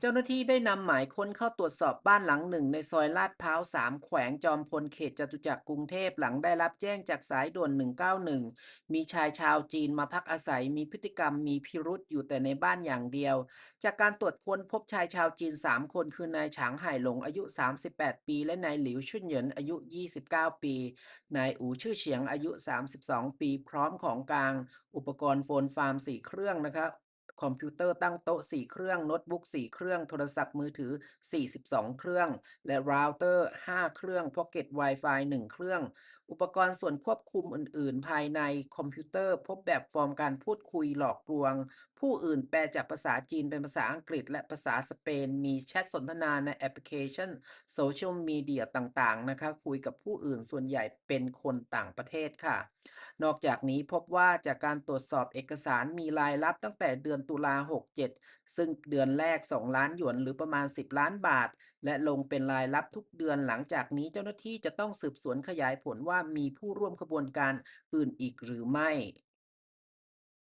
เจ้าหน้าที่ได้นำหมายค้นเข้าตรวจสอบบ้านหลังหนึ่งในซอยลาดพร้าว3แขวงจอมพลเขตจตุจักรกรุงเทพหลังได้รับแจ้งจากสายด่วน 191 มีชายชาวจีนมาพักอาศัยมีพฤติกรรมมีพิรุษอยู่แต่ในบ้านอย่างเดียว จากการตรวจค้นพบชายชาวจีน 3 คนคือนายฉางไห่หลงอายุ 38 ปี และนายหลิวชุนเหยินอายุ 29 ปี นายอูชื่อเฉียงอายุ 32 ปี พร้อมของกลาง อุปกรณ์โฟนฟาร์ม4เครื่องนะครับ คอมพิวเตอร์ตั้งโต๊ะ 4 เครื่องโน้ตบุ๊ก 4 เครื่อง โทรศัพท์มือถือ 42 เครื่อง และเราเตอร์ 5 เครื่อง Pocket Wi-Fi 1 เครื่อง อุปกรณ์ส่วนควบคุมอื่น ๆ ภายในคอมพิวเตอร์ พบแบบฟอร์มการพูดคุยหลอกลวง ผู้อื่นแปลจากภาษาจีนเป็นภาษาอังกฤษ และภาษาสเปน มีแชทสนทนาในแอปพลิเคชันโซเชียลมีเดียต่าง ๆ นะคะ คุยกับผู้อื่นส่วนใหญ่เป็นคนต่างประเทศค่ะ นอกจากนี้พบว่าจากการตรวจสอบเอกสารมีรายรับตั้งแต่เดือนตุลา67 ซึ่งเดือนแรก 2 ล้านหยวนหรือประมาณ 10 ล้านบาท และลงเป็นรายรับทุกเดือนหลังจากนี้เจ้าหน้าที่จะต้องสืบสวนขยายผลว่ามีผู้ร่วมขบวนการอื่นอีกหรือไม่